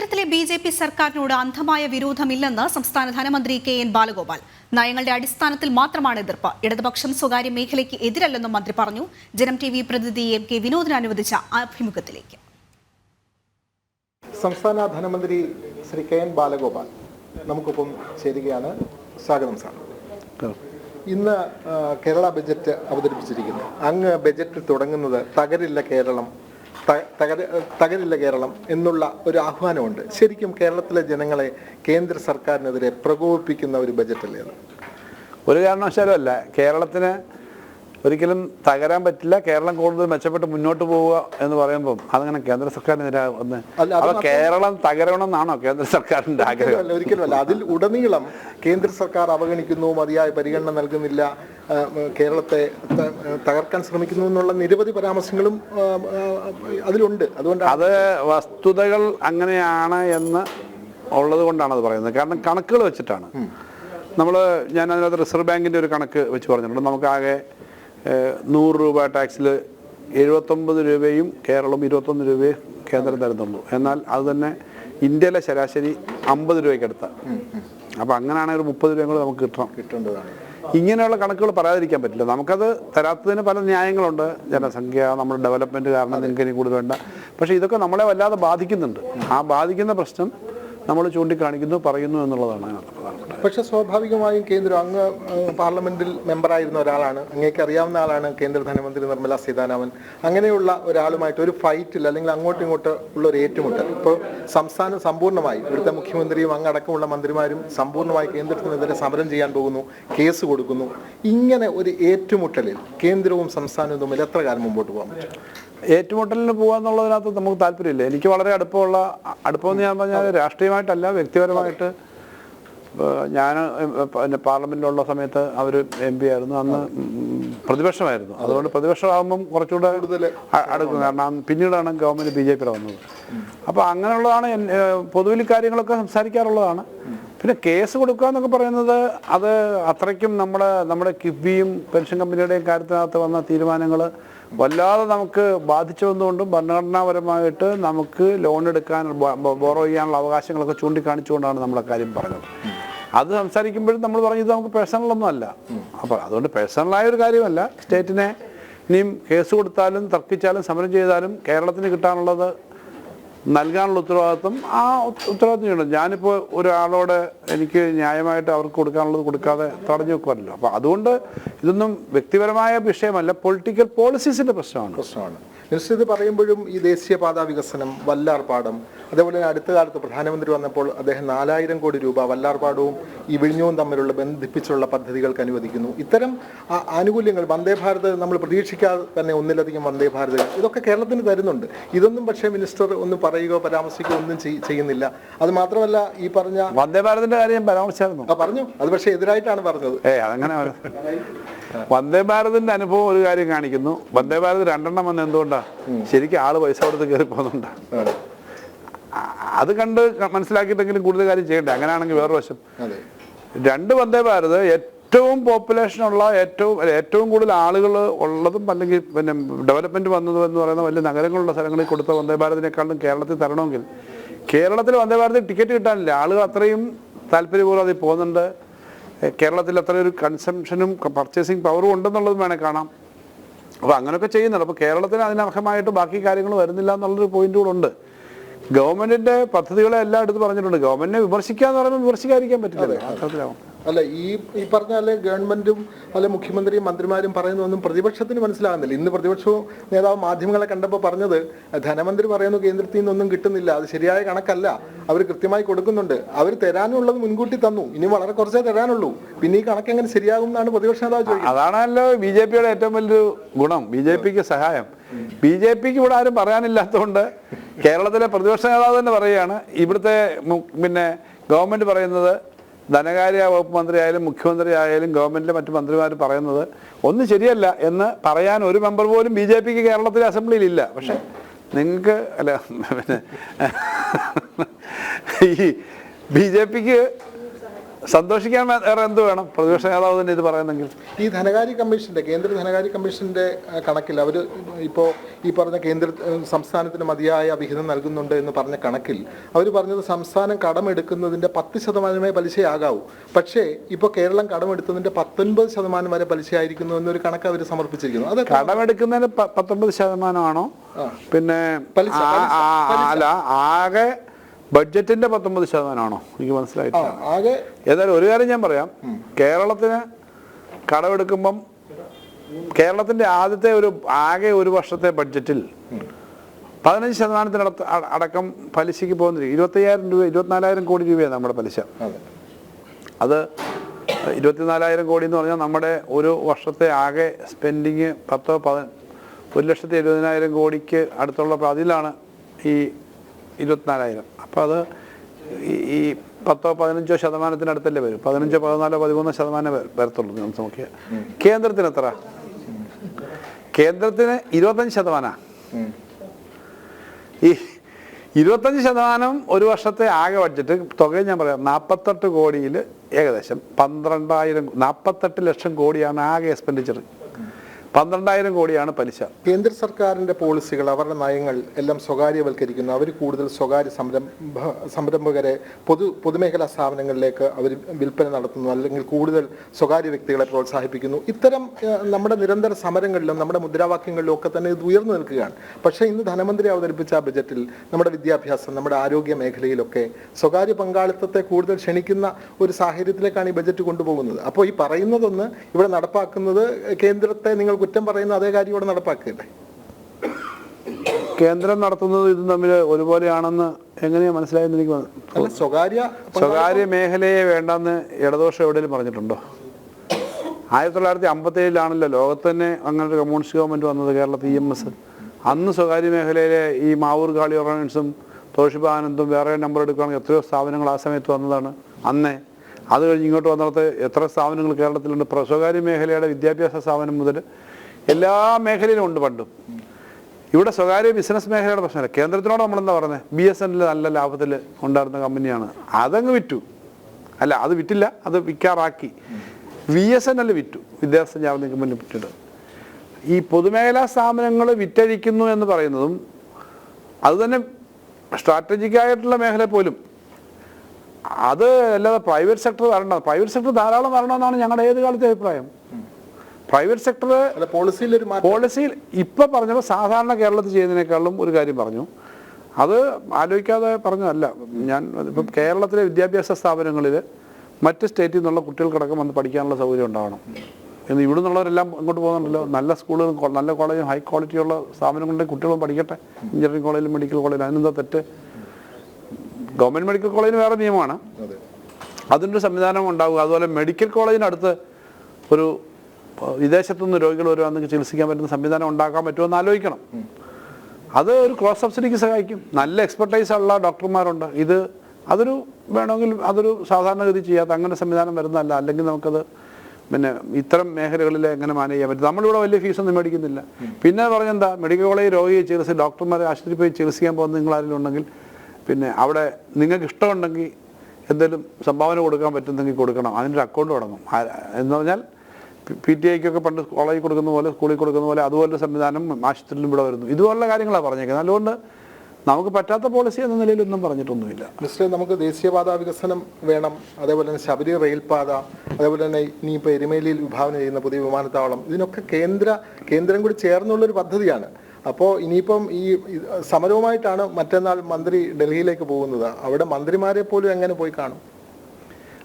കേന്ദ്രത്തിലെ B J P സർക്കാരിനോട് അന്ധമായ വിരോധമില്ലെന്ന് സംസ്ഥാന ധനമന്ത്രി കെ എൻ ബാലഗോപാൽ. നയങ്ങളുടെ അടിസ്ഥാനത്തിൽ മാത്രമാണ് എതിർപ്പ്. ഇടതുപക്ഷം സ്വകാര്യ മേഖലയ്ക്ക് എതിരല്ലെന്നും മന്ത്രി പറഞ്ഞു. ജനം ടി വി പ്രതിനിധി എം കെ വിനോദിന് അനുവദിച്ച അഭിമുഖത്തിലേക്ക്. സംസ്ഥാന ധനമന്ത്രി ശ്രീ കെ എൻ ബാലഗോപാൽ നമുക്കൊപ്പം ചേരുകയാണ്. സ്വാഗതം സാർ. ഇന്ന് കേരള ബജറ്റ് അവതരിപ്പിച്ചിരിക്കുന്നു. അങ്ങ് ബജറ്റ് തുടങ്ങുന്നത് തകരില്ല കേരളം തകരില്ല കേരളം എന്നുള്ള ഒരു ആഹ്വാനമുണ്ട്. ശരിക്കും കേരളത്തിലെ ജനങ്ങളെ കേന്ദ്ര സർക്കാരിനെതിരെ പ്രകോപിപ്പിക്കുന്ന ഒരു ബജറ്റല്ലേ അത്? ഒരു കാരണവശാലും അല്ല. കേരളത്തിന് ഒരിക്കലും തകരാൻ പറ്റില്ല. കേരളം കൂടുതൽ മെച്ചപ്പെട്ട് മുന്നോട്ട് പോവുക എന്ന് പറയുമ്പോൾ അതങ്ങനെ കേന്ദ്ര സർക്കാരിനെതിരെ ഒന്ന് അപ്പൊ കേരളം തകരണമെന്നാണോ കേന്ദ്ര സർക്കാരിന്റെ ആഗ്രഹം? ഒരിക്കലുമല്ല അതിൽ ഉടനീളം കേന്ദ്ര സർക്കാർ അവഗണിക്കുന്നു മതിയായ പരിഗണന നൽകുന്നില്ല കേരളത്തെ തകർക്കാൻ ശ്രമിക്കുന്നു എന്നുള്ള നിരവധി പരാമർശങ്ങളും അതിലുണ്ട്. അതുകൊണ്ട് അത് വസ്തുതകൾ അങ്ങനെയാണ് എന്ന് ഉള്ളത് കൊണ്ടാണ് അത് പറയുന്നത്. കാരണം കണക്കുകൾ വെച്ചിട്ടാണ്. നമ്മൾ ഞാൻ അതിനകത്ത് റിസർവ് ബാങ്കിന്റെ ഒരു കണക്ക് വെച്ച് പറഞ്ഞിട്ടുണ്ട്. നമുക്കാകെ നൂറ് രൂപ ടാക്സിൽ എഴുപത്തൊമ്പത് രൂപയും കേരളം ഇരുപത്തൊന്ന് രൂപയും കേന്ദ്രം തരുന്നുള്ളൂ. എന്നാൽ അത് തന്നെ ഇന്ത്യയിലെ ശരാശരി അമ്പത് രൂപയ്ക്ക് അടുത്ത. അപ്പം അങ്ങനെയാണെങ്കിൽ ഒരു മുപ്പത് രൂപയും കൂടെ നമുക്ക് കിട്ടണം. കിട്ടേണ്ടതാണ്. ഇങ്ങനെയുള്ള കണക്കുകൾ പറയാതിരിക്കാൻ പറ്റില്ല. നമുക്കത് തരാത്തതിന് പല ന്യായങ്ങളുണ്ട്. ജനസംഖ്യ നമ്മുടെ ഡെവലപ്മെന്റ് കാരണം നിങ്ങൾക്ക് ഇനി കൂടുതൽ വേണ്ട. പക്ഷേ ഇതൊക്കെ നമ്മളെ വല്ലാതെ ബാധിക്കുന്നുണ്ട്. ആ ബാധിക്കുന്ന പ്രശ്നം നമ്മൾ ചൂണ്ടിക്കാണിക്കുന്നു പറയുന്നു എന്നുള്ളതാണ്. പക്ഷേ സ്വാഭാവികമായും കേന്ദ്രം അങ്ങ് പാർലമെന്റിൽ മെമ്പറായിരുന്ന ഒരാളാണ്. അങ്ങേക്ക് അറിയാവുന്ന ആളാണ് കേന്ദ്ര ധനമന്ത്രി നിർമ്മല സീതാരാമൻ. അങ്ങനെയുള്ള ഒരാളുമായിട്ട് ഒരു ഫൈറ്റിൽ അല്ലെങ്കിൽ അങ്ങോട്ടും ഇങ്ങോട്ട് ഉള്ള ഒരു ഏറ്റുമുട്ടൽ. ഇപ്പോൾ സംസ്ഥാനം സമ്പൂർണമായി ഇവിടുത്തെ മുഖ്യമന്ത്രിയും അങ്ങടക്കമുള്ള മന്ത്രിമാരും സമ്പൂർണമായി കേന്ദ്രത്തിനെതിരെ സമരം ചെയ്യാൻ പോകുന്നു കേസ് കൊടുക്കുന്നു. ഇങ്ങനെ ഒരു ഏറ്റുമുട്ടലിൽ കേന്ദ്രവും സംസ്ഥാനവും തമ്മിൽ എത്ര കാലം മുമ്പോട്ട് പോകാൻ പറ്റും? ഏറ്റുമുട്ടലിന് പോകാന്നുള്ളതിനകത്ത് നമുക്ക് താല്പര്യമില്ല. എനിക്ക് വളരെ അടുപ്പമുള്ള അടുപ്പമെന്ന് ഞാൻ പറഞ്ഞാൽ രാഷ്ട്രീയമായിട്ടല്ല വ്യക്തിപരമായിട്ട്. ഞാൻ പിന്നെ പാർലമെന്റിലുള്ള സമയത്ത് അവർ എം പി ആയിരുന്നു. അന്ന് പ്രതിപക്ഷമായിരുന്നു. അതുകൊണ്ട് പ്രതിപക്ഷമാകുമ്പം കുറച്ചുകൂടെ അടുക്കും. കാരണം പിന്നീടാണ് ഗവൺമെന്റ് ബി ജെ പിയുടെ വന്നത്. അപ്പോൾ അങ്ങനെയുള്ളതാണ് പൊതുവിൽ കാര്യങ്ങളൊക്കെ സംസാരിക്കാറുള്ളതാണ്. പിന്നെ കേസ് കൊടുക്കുക എന്നൊക്കെ പറയുന്നത് അത് അത്രയ്ക്കും നമ്മുടെ നമ്മുടെ കിഫ്ബിയും പെൻഷൻ കമ്പനിയുടെയും കാര്യത്തിനകത്ത് വന്ന തീരുമാനങ്ങൾ വല്ലാതെ നമുക്ക് ബാധിച്ചുവന്നുകൊണ്ടും ഭരണഘടനാപരമായിട്ട് നമുക്ക് ലോൺ എടുക്കാൻ ബോറോ ചെയ്യാനുള്ള അവകാശങ്ങളൊക്കെ ചൂണ്ടിക്കാണിച്ചുകൊണ്ടാണ് നമ്മളെ കാര്യം പറഞ്ഞത്. അത് സംസാരിക്കുമ്പോഴും നമ്മൾ പറഞ്ഞത് നമുക്ക് പേഴ്സണൽ ഒന്നും അല്ല. അപ്പോൾ അതുകൊണ്ട് പേഴ്സണലായ ഒരു കാര്യമല്ല. സ്റ്റേറ്റിനെ ഇനിയും കേസ് കൊടുത്താലും തർക്കിച്ചാലും സമരം ചെയ്താലും കേരളത്തിന് കിട്ടാനുള്ളത് നൽകാനുള്ള ഉത്തരവാദിത്വം ആ ഉത്ത- ഉത്തരവാദിത്വം ചെയ്യണം. ഞാനിപ്പോൾ ഒരാളോട് എനിക്ക് ന്യായമായിട്ട് അവർക്ക് കൊടുക്കാനുള്ളത് കൊടുക്കാതെ തടഞ്ഞു വെക്കുമല്ലോ അപ്പോൾ അതുകൊണ്ട് ഇതൊന്നും വ്യക്തിപരമായ വിഷയമല്ല. പൊളിറ്റിക്കൽ പോളിസീസിന്റെ പ്രശ്നമാണ്. പ്രശ്നമാണ്. മിനിസ്റ്റർ ഇത് പറയുമ്പോഴും ഈ ദേശീയപാത വികസനം വല്ലാർപാടം അതേപോലെ തന്നെ അടുത്ത കാലത്ത് പ്രധാനമന്ത്രി വന്നപ്പോൾ അദ്ദേഹം നാലായിരം കോടി രൂപ വല്ലാർപാടവും ഈ വിഴിഞ്ഞവും തമ്മിലുള്ള ബന്ധിപ്പിച്ചുള്ള പദ്ധതികൾക്ക് അനുവദിക്കുന്നു. ഇത്തരം ആനുകൂല്യങ്ങൾ വന്ദേ ഭാരത് നമ്മൾ പ്രതീക്ഷിക്കാതെ തന്നെ ഒന്നിലധികം വന്ദേ ഭാരത് ഇതൊക്കെ കേരളത്തിന് തരുന്നുണ്ട്. ഇതൊന്നും പക്ഷേ മിനിസ്റ്റർ ഒന്നും പറയുകയോ പരാമർശിക്കുകയോ ഒന്നും ചെയ്യുന്നില്ല. അത് മാത്രമല്ല ഈ പറഞ്ഞ വന്ദേ ഭാരതിന്റെ കാര്യം പരാമർശിച്ചായിരുന്നു. ആ പറഞ്ഞു. അത് പക്ഷേ എതിരായിട്ടാണ് പറഞ്ഞത്. ഏ അതങ്ങനെ വര- വന്ദേ ഭാരതിന്റെ അനുഭവം ഒരു കാര്യം കാണിക്കുന്നു. വന്ദേ ഭാരത് രണ്ടെണ്ണം വന്ന് എന്തുകൊണ്ടാ ശരിക്കും ആൾ പൈസ കൊടുത്ത് കയറി പോകുന്നുണ്ട്. അത്. കണ്ട് മനസ്സിലാക്കിയിട്ടെങ്കിലും കൂടുതൽ കാര്യം ചെയ്യണ്ടേ? അങ്ങനെയാണെങ്കിൽ വേറെ വശം. രണ്ട് വന്ദേ ഭാരത് ഏറ്റവും പോപ്പുലേഷൻ ഉള്ള ഏറ്റവും ഏറ്റവും കൂടുതൽ ആളുകൾ ഉള്ളതും അല്ലെങ്കിൽ പിന്നെ ഡെവലപ്മെന്റ് വന്നതും എന്ന് പറയുന്ന വലിയ നഗരങ്ങളുള്ള സ്ഥലങ്ങളിൽ കൊടുത്ത വന്ദേ ഭാരതിനേക്കാളും കേരളത്തിൽ തരണമെങ്കിൽ കേരളത്തിൽ വന്ദേ ഭാരത് ടിക്കറ്റ് കിട്ടാനില്ല. ആളുകൾ അത്രയും താല്പര്യപൂർവം അതിൽ പോകുന്നുണ്ട്. കേരളത്തിൽ അത്രയൊരു ഒരു കൺസംഷനും പർച്ചേസിങ് പവറും ഉണ്ടെന്നുള്ളതും വേണേൽ കാണാം. അപ്പോൾ അങ്ങനെയൊക്കെ ചെയ്യുന്നുണ്ട്. അപ്പോൾ കേരളത്തിന് അതിനർഹമായിട്ട് ബാക്കി കാര്യങ്ങൾ വരുന്നില്ല എന്നുള്ളൊരു പോയിന്റ് കൂടെ ഉണ്ട് ഗവൺമെന്റിന്റെ പദ്ധതികളെ എല്ലാം എടുത്ത് പറഞ്ഞിട്ടുണ്ട്. ഗവൺമെന്റിനെ വിമർശിക്കുക എന്ന് പറയുമ്പോൾ വിമർശിക്കാതിരിക്കാൻ പറ്റില്ല അത്തരത്തിലാവും അല്ല ഈ ഈ പറഞ്ഞ അല്ലെ ഗവൺമെന്റും അല്ലെ മുഖ്യമന്ത്രിയും മന്ത്രിമാരും പറയുന്നതൊന്നും പ്രതിപക്ഷത്തിന് മനസ്സിലാകുന്നില്ല. ഇന്ന് പ്രതിപക്ഷവും നേതാവ് മാധ്യമങ്ങളെ കണ്ടപ്പോൾ പറഞ്ഞത് ധനമന്ത്രി പറയുന്നു കേന്ദ്രത്തിൽ നിന്നൊന്നും കിട്ടുന്നില്ല അത് ശരിയായ കണക്കല്ല അവർ കൃത്യമായി കൊടുക്കുന്നുണ്ട്. അവർ തരാനുള്ളത് മുൻകൂട്ടി തന്നു ഇനി വളരെ കുറച്ചേ തരാനുള്ളൂ. പിന്നെ ഈ കണക്ക് എങ്ങനെ ശരിയാകും എന്നാണ് പ്രതിപക്ഷ നേതാവ് അതാണല്ലോ ബി ജെ പിയുടെ ഏറ്റവും വലിയൊരു ഗുണം ബി ജെ പിക്ക് സഹായം. ബി ജെ പിക്ക് ഇവിടെ ആരും പറയാനില്ലാത്തതുകൊണ്ട് കേരളത്തിലെ പ്രതിപക്ഷ നേതാവ് തന്നെ പറയുകയാണ് ഇവിടുത്തെ പിന്നെ ഗവൺമെന്റ് പറയുന്നത് ധനകാര്യ വകുപ്പ് മന്ത്രിയായാലും മുഖ്യമന്ത്രി ആയാലും ഗവൺമെന്റിലെ മറ്റു മന്ത്രിമാർ പറയുന്നത് ഒന്നും ശരിയല്ല എന്ന് പറയാൻ ഒരു മെമ്പർ പോലും ബി ജെ പിക്ക് കേരളത്തിലെ അസംബ്ലിയിൽ ഇല്ല പക്ഷെ നിങ്ങൾക്ക് അല്ല പിന്നെ ഈ ബി ജെ പിക്ക് സന്തോഷിക്കാൻ വേറെ എന്ത് വേണം? പ്രതിപക്ഷ നേതാവ് തന്നെ ഇത് പറയുന്നെങ്കിൽ. ഈ ധനകാര്യ കമ്മീഷന്റെ കേന്ദ്ര ധനകാര്യ കമ്മീഷന്റെ കണക്കിൽ അവർ ഇപ്പോൾ ഈ പറഞ്ഞ കേന്ദ്ര സംസ്ഥാനത്തിന് മതിയായ വിഹിതം നൽകുന്നുണ്ട് എന്ന് പറഞ്ഞ കണക്കിൽ അവർ പറഞ്ഞത് സംസ്ഥാനം കടമെടുക്കുന്നതിന്റെ പത്ത് ശതമാനമേ പലിശയാകാവൂ. പക്ഷേ ഇപ്പോൾ കേരളം കടമെടുത്തതിന്റെ പത്തൊൻപത് ശതമാനം വരെ പലിശയായിരിക്കുന്നു എന്നൊരു കണക്ക് അവർ സമർപ്പിച്ചിരിക്കുന്നു. അത് കടമെടുക്കുന്നതിന് പത്തൊൻപത് ശതമാനമാണോ? പിന്നെ അല്ല ആകെ ബഡ്ജറ്റിന്റെ പത്തൊമ്പത് ശതമാനമാണോ? എനിക്ക് മനസ്സിലായിട്ടില്ല. ആകെ ഏതായാലും ഒരു കാര്യം ഞാൻ പറയാം. കേരളത്തിന് കടമെടുക്കുമ്പം കേരളത്തിന്റെ ആദ്യത്തെ ഒരു ആകെ ഒരു വർഷത്തെ ബഡ്ജറ്റിൽ പതിനഞ്ച് ശതമാനത്തിനടത്ത് അടക്കം പലിശയ്ക്ക് പോകുന്നില്ല ഇരുപത്തയ്യായിരം രൂപ ഇരുപത്തിനാലായിരം കോടി രൂപയാണ് നമ്മുടെ പലിശ. അത്. ഇരുപത്തിനാലായിരം കോടി എന്ന് പറഞ്ഞാൽ നമ്മുടെ ഒരു വർഷത്തെ ആകെ സ്പെൻഡിങ് പത്തോ പത ഒരു ലക്ഷത്തി എഴുപതിനായിരം കോടിക്ക് അടുത്തുള്ള അതിലാണ് ഈ ഇരുപത്തിനാലായിരം. അപ്പോൾ അത് ഈ- പത്തോ പതിനഞ്ചോ ശതമാനത്തിനടുത്തല്ലേ വരും? പതിനഞ്ചോ പതിനാലോ പതിമൂന്നോ ശതമാനം വര- വരത്തുള്ളൂ നമുക്ക് നോക്കിയാൽ. കേന്ദ്രത്തിന് എത്ര? കേന്ദ്രത്തിന് ഇരുപത്തഞ്ച് ശതമാനമാണ് ഈ ഇരുപത്തഞ്ച് ശതമാനം ഒരു വർഷത്തെ ആകെ ബഡ്ജറ്റ് തുക ഞാൻ പറയാം നാൽപ്പത്തെട്ട് കോടിയിൽ ഏകദേശം പന്ത്രണ്ടായിരം നാൽപ്പത്തെട്ട് ലക്ഷം കോടിയാണ് ആകെ എക്സ്പെൻഡിച്ചർ പന്ത്രണ്ടായിരം കോടിയാണ് പലിശ. കേന്ദ്ര സർക്കാരിന്റെ പോളിസികൾ അവരുടെ നയങ്ങൾ എല്ലാം സ്വകാര്യവൽക്കരിക്കുന്നു. അവർ കൂടുതൽ സ്വകാര്യ സംരംഭ സംരംഭകരെ പൊതു പൊതുമേഖലാ സ്ഥാപനങ്ങളിലേക്ക് അവർ വിൽപ്പന നടത്തുന്നു അല്ലെങ്കിൽ കൂടുതൽ സ്വകാര്യ വ്യക്തികളെ പ്രോത്സാഹിപ്പിക്കുന്നു. ഇത്തരം നമ്മുടെ നിരന്തര സമരങ്ങളിലും നമ്മുടെ മുദ്രാവാക്യങ്ങളിലും ഒക്കെ തന്നെ ഇത് ഉയർന്നു നിൽക്കുകയാണ്. പക്ഷേ ഇന്ന് ധനമന്ത്രി അവതരിപ്പിച്ച ബജറ്റിൽ നമ്മുടെ വിദ്യാഭ്യാസം നമ്മുടെ ആരോഗ്യ മേഖലയിലൊക്കെ സ്വകാര്യ പങ്കാളിത്തത്തെ കൂടുതൽ ക്ഷണിക്കുന്ന ഒരു സാഹചര്യത്തിലേക്കാണ് ഈ ബജറ്റ് കൊണ്ടുപോകുന്നത്. അപ്പോൾ ഈ പറയുന്നതൊന്ന് ഇവിടെ നടപ്പാക്കുന്നത് കേന്ദ്രത്തെ നിങ്ങൾ കുറ്റം പറയുന്ന അതേ കാര്യം ഇവിടെ നടപ്പാക്കുകയല്ലേ? കേന്ദ്രം നടത്തുന്നത് ഇത് തമ്മിൽ ഒരുപോലെയാണെന്ന് എങ്ങനെയാ മനസ്സിലായെന്ന് എനിക്ക് സ്വകാര്യ സ്വകാര്യ മേഖലയെ വേണ്ടെന്ന് ഇടതുപക്ഷം എവിടെയും പറഞ്ഞിട്ടുണ്ടോ? ആയിരത്തി തൊള്ളായിരത്തി അമ്പത്തി ഏഴിലാണല്ലോ ലോകത്ത് തന്നെ അങ്ങനെ ഒരു കമ്മ്യൂണിസ്റ്റ് ഗവൺമെന്റ് വന്നത് കേരളത്തിൽ ഇ എം എസ്. അന്ന് സ്വകാര്യ മേഖലയിലെ ഈ മാവൂർ കാളി ഓർഗനൈസും തോഷിബ് ആനന്ദും വേറെ നമ്പർ എടുക്കുകയാണെങ്കിൽ എത്രയോ സ്ഥാപനങ്ങൾ ആ സമയത്ത് വന്നതാണ് അന്നേ. അത് കഴിഞ്ഞ് ഇങ്ങോട്ട് വന്നിടത്ത് എത്ര സ്ഥാപനങ്ങൾ കേരളത്തിലുണ്ട്? സ്വകാര്യ മേഖലയുടെ വിദ്യാഭ്യാസ സ്ഥാപനം മുതൽ എല്ലാ മേഖലയിലും ഉണ്ട് പണ്ടും. ഇവിടെ സ്വകാര്യ ബിസിനസ് മേഖലയുടെ പ്രശ്നമല്ല. കേന്ദ്രത്തിനോട് നമ്മളെന്താ പറഞ്ഞത് ബി എസ് എൻ നല്ല ലാഭത്തിൽ ഉണ്ടായിരുന്ന കമ്പനിയാണ്. അതങ്ങ് വിറ്റു. അല്ല അത് വിറ്റില്ല അത് വിൽക്കാറാക്കി വി എസ് എൻ എൽ വിറ്റു. വിദ്യാഭ്യാസ സ്ഥാപന കമ്പനി വിറ്റിട്ട്. ഈ പൊതുമേഖലാ സ്ഥാപനങ്ങൾ വിറ്റഴിക്കുന്നു എന്ന് പറയുന്നതും അത് തന്നെ സ്ട്രാറ്റജിക് ആയിട്ടുള്ള മേഖല പോലും. അത് അല്ലാതെ പ്രൈവറ്റ് സെക്ടർ വരണം പ്രൈവറ്റ് സെക്ടർ ധാരാളം വരണമെന്നാണ് ഞങ്ങളുടെ ഏത് കാലത്തെ അഭിപ്രായം? പ്രൈവറ്റ് സെക്ടർ പോളിസിയിൽ ഒരു പോളിസിയിൽ ഇപ്പൊ പറഞ്ഞപ്പോൾ സാധാരണ കേരളത്തിൽ ചെയ്യുന്നതിനേക്കാളും ഒരു കാര്യം പറഞ്ഞു. അത് ആലോചിക്കാതെ പറഞ്ഞതല്ല. ഞാൻ ഇപ്പം കേരളത്തിലെ വിദ്യാഭ്യാസ സ്ഥാപനങ്ങളിൽ മറ്റ് സ്റ്റേറ്റിൽ നിന്നുള്ള കുട്ടികൾക്കടക്കം വന്ന് പഠിക്കാനുള്ള സൗകര്യം ഉണ്ടാവണം. എന്ന് ഇവിടെ നിന്നുള്ളവരെല്ലാം അങ്ങോട്ട് പോകുന്നുണ്ടല്ലോ. നല്ല സ്കൂളുകളും നല്ല കോളേജും ഹൈ ക്വാളിറ്റിയുള്ള സ്ഥാപനങ്ങളുടെ കുട്ടികളും പഠിക്കട്ടെ. എഞ്ചിനീയറിംഗ് കോളേജിലും മെഡിക്കൽ കോളേജിലും അതിനെന്താ തെറ്റ്? ഗവൺമെന്റ് മെഡിക്കൽ കോളേജിന് വേറെ നിയമമാണ്. അതെ. അതിന്റെ ഒരു സംവിധാനം ഉണ്ടാവുക. അതുപോലെ മെഡിക്കൽ കോളേജിനടുത്ത് ഒരു വിദേശത്തുനിന്ന് രോഗികൾ വരുവാണെങ്കിൽ ചികിത്സിക്കാൻ പറ്റുന്ന സംവിധാനം ഉണ്ടാക്കാൻ പറ്റുമോ എന്ന് ആലോചിക്കണം. അത് ഒരു ക്രോസ് സബ്സിഡിക്ക് സഹായിക്കും. നല്ല എക്സ്പെർട്ടൈസ് ഉള്ള ഡോക്ടർമാരുണ്ട്. ഇത് അതൊരു വേണമെങ്കിൽ അതൊരു സാധാരണഗതി ചെയ്യാത്ത അങ്ങനെ സംവിധാനം വരുന്നതല്ല. അല്ലെങ്കിൽ നമുക്കത് പിന്നെ ഇത്തരം മേഖലകളിൽ എങ്ങനെ മാനേജ് ചെയ്യാൻ പറ്റും. നമ്മളിവിടെ വലിയ ഫീസൊന്നും മേടിക്കുന്നില്ല. പിന്നെ പറഞ്ഞെന്താ? മെഡിക്കൽ കോളേജ് രോഗിയെ ചികിത്സ ഡോക്ടർമാരെ ആശുപത്രി പോയി ചികിത്സിക്കാൻ പോകുന്ന നിങ്ങൾ ഉണ്ടെങ്കിൽ പിന്നെ അവിടെ നിങ്ങൾക്ക് ഇഷ്ടമുണ്ടെങ്കിൽ എന്തെങ്കിലും സംഭാവന കൊടുക്കാൻ പറ്റുന്നെങ്കിൽ കൊടുക്കണം. അതിനൊരു അക്കൗണ്ട് തുടങ്ങും. എന്ന് പറഞ്ഞാൽ പി ടി ഐക്കൊക്കെ പണ്ട് കോളേജിൽ കൊടുക്കുന്ന പോലെ സ്കൂളിൽ കൊടുക്കുന്ന പോലെ അതുപോലെ സംവിധാനം ആശുപത്രിയിലും ഇവിടെ വരുന്നു. ഇതുപോലുള്ള കാര്യങ്ങളാണ് പറഞ്ഞേക്കുന്നത്. അതുകൊണ്ട് നമുക്ക് പറ്റാത്ത പോളിസി എന്ന നിലയിലൊന്നും പറഞ്ഞിട്ടൊന്നുമില്ല. മിസ്റ്റർ നമുക്ക് ദേശീയപാത വികസനം വേണം അതേപോലെ തന്നെ ശബരി റെയിൽപാത അതേപോലെ തന്നെ ഇനിയിപ്പോൾ എരുമേലിയിൽ വിഭാവനം ചെയ്യുന്ന പുതിയ വിമാനത്താവളം ഇതിനൊക്കെ കേന്ദ്ര കേന്ദ്രം കൂടി ചേർന്നുള്ളൊരു പദ്ധതിയാണ്. അപ്പോൾ ഇനിയിപ്പം ഈ സമരവുമായിട്ടാണ് മറ്റന്നാൾ മന്ത്രി ഡൽഹിയിലേക്ക് പോകുന്നത്. അവിടെ മന്ത്രിമാരെ പോലും എങ്ങനെ പോയി കാണും?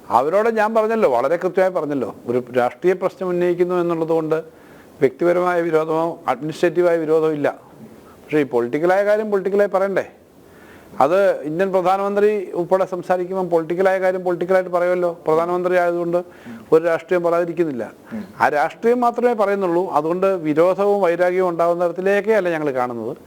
അവരോട് ഞാൻ പറഞ്ഞല്ലോ വളരെ കൃത്യമായി പറഞ്ഞല്ലോ ഒരു രാഷ്ട്രീയ പ്രശ്നം ഉന്നയിക്കുന്നു എന്നുള്ളത് കൊണ്ട് വ്യക്തിപരമായ വിരോധമോ അഡ്മിനിസ്ട്രേറ്റീവായ വിരോധമോ ഇല്ല. പക്ഷേ ഈ പൊളിറ്റിക്കലായ കാര്യം പൊളിറ്റിക്കലായി പറയണ്ടേ? അത് ഇന്ത്യൻ പ്രധാനമന്ത്രി ഉൾപ്പെടെ സംസാരിക്കുമ്പോൾ പൊളിറ്റിക്കലായ കാര്യം പൊളിറ്റിക്കലായിട്ട് പറയുമല്ലോ. പ്രധാനമന്ത്രി ആയതുകൊണ്ട് ഒരു രാഷ്ട്രീയം പറയാതിരിക്കുന്നില്ല. ആ രാഷ്ട്രീയം മാത്രമേ പറയുന്നുള്ളൂ. അതുകൊണ്ട് വിരോധവും വൈരാഗ്യവും ഉണ്ടാകുന്ന തരത്തിലേക്കേ അല്ല ഞങ്ങൾ കാണുന്നത്.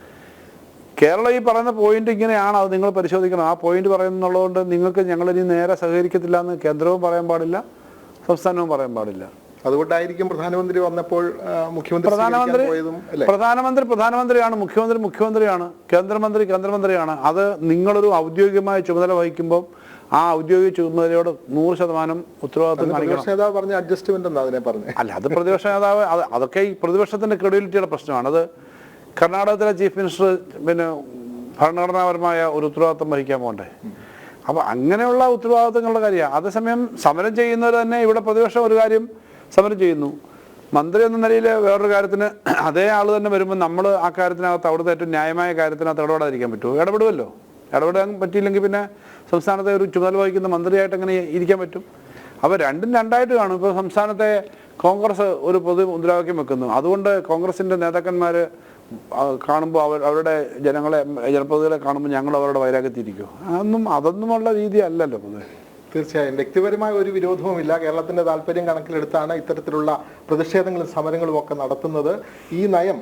കേരളം ഈ പറയുന്ന പോയിന്റ് ഇങ്ങനെയാണ് അത് നിങ്ങൾ പരിശോധിക്കണം. ആ പോയിന്റ് പറയുന്നുള്ളതുകൊണ്ട് നിങ്ങൾക്ക് ഞങ്ങൾ ഇനി നേരെ സഹകരിക്കത്തില്ല എന്ന് കേന്ദ്രവും പറയാൻ പാടില്ല സംസ്ഥാനവും പറയാൻ പാടില്ല. അതുകൊണ്ടായിരിക്കും പ്രധാനമന്ത്രി വന്നപ്പോൾ മുഖ്യമന്ത്രി പ്രധാനമന്ത്രി പ്രധാനമന്ത്രി പ്രധാനമന്ത്രിയാണ് മുഖ്യമന്ത്രി മുഖ്യമന്ത്രിയാണ് കേന്ദ്രമന്ത്രി കേന്ദ്രമന്ത്രിയാണ്. അത് നിങ്ങളൊരു ഔദ്യോഗികമായ ചുമതല വഹിക്കുമ്പോൾ ആ ഔദ്യോഗിക ചുമതലയോട് നൂറ് ശതമാനം ഉത്തരവാദിത്വം കാണിക്കണം. പറഞ്ഞ അഡ്ജസ്റ്റ്മെന്റ് അതിനെ പറഞ്ഞു? അല്ല അത് പ്രതിപക്ഷ നേതാവ് അത് അതൊക്കെ ഈ പ്രതിപക്ഷത്തിന്റെ ക്രെഡിബിലിറ്റിയുടെ പ്രശ്നമാണ്. അത് കർണാടകത്തിലെ ചീഫ് മിനിസ്റ്റർ പിന്നെ ഭരണഘടനാപരമായ ഒരു ഉത്തരവാദിത്വം വഹിക്കാൻ പോകണ്ടേ? അപ്പോൾ അങ്ങനെയുള്ള ഉത്തരവാദിത്തങ്ങളുടെ കാര്യമാണ്. അതേസമയം സമരം ചെയ്യുന്നവർ തന്നെ ഇവിടെ പ്രതിപക്ഷം ഒരു കാര്യം സമരം ചെയ്യുന്നു. മന്ത്രി എന്ന നിലയിൽ വേറൊരു കാര്യത്തിന് അതേ ആൾ തന്നെ വരുമ്പോൾ നമ്മൾ ആ കാര്യത്തിനകത്ത് അവിടുത്തെ ഏറ്റവും ന്യായമായ കാര്യത്തിനകത്ത് ഇടപെടാതിരിക്കാൻ പറ്റുമോ? ഇടപെടുമല്ലോ ഇടപെടാൻ പറ്റിയില്ലെങ്കിൽ പിന്നെ സംസ്ഥാനത്തെ ഒരു ചുമതല വഹിക്കുന്ന മന്ത്രിയായിട്ട് എങ്ങനെ ഇരിക്കാൻ പറ്റും? അപ്പോൾ രണ്ടും രണ്ടായിട്ട് കാണും. ഇപ്പോൾ സംസ്ഥാനത്തെ കോൺഗ്രസ് ഒരു പൊതു മുദ്രാവാക്യം വെക്കുന്നു. അതുകൊണ്ട് കോൺഗ്രസിന്റെ നേതാക്കന്മാർ കാണുമ്പോൾ അവർ അവരുടെ ജനങ്ങളെ ജനപ്രതികളെ കാണുമ്പോൾ ഞങ്ങൾ അവരുടെ വൈരാഗ്യത്തിരിക്കുമോ അതൊന്നും അതൊന്നുമുള്ള രീതി അല്ലല്ലോ പൊതുവെ. തീർച്ചയായും. വ്യക്തിപരമായ ഒരു വിരോധവുമില്ല. കേരളത്തിന്റെ താല്പര്യം കണക്കിലെടുത്താണ് ഇത്തരത്തിലുള്ള പ്രതിഷേധങ്ങളും സമരങ്ങളും ഒക്കെ നടത്തുന്നത്. ഈ നയം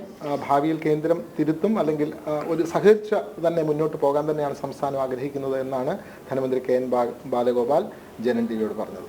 ഭാവിയിൽ കേന്ദ്രം തിരുത്തും അല്ലെങ്കിൽ ഒരു സഹകരിച്ച തന്നെ മുന്നോട്ട് പോകാൻ തന്നെയാണ് സംസ്ഥാനം ആഗ്രഹിക്കുന്നത് എന്നാണ് ധനമന്ത്രി കെ എൻ ബാലഗോപാൽ ജനൻ ടിവിയോട് പറഞ്ഞത്.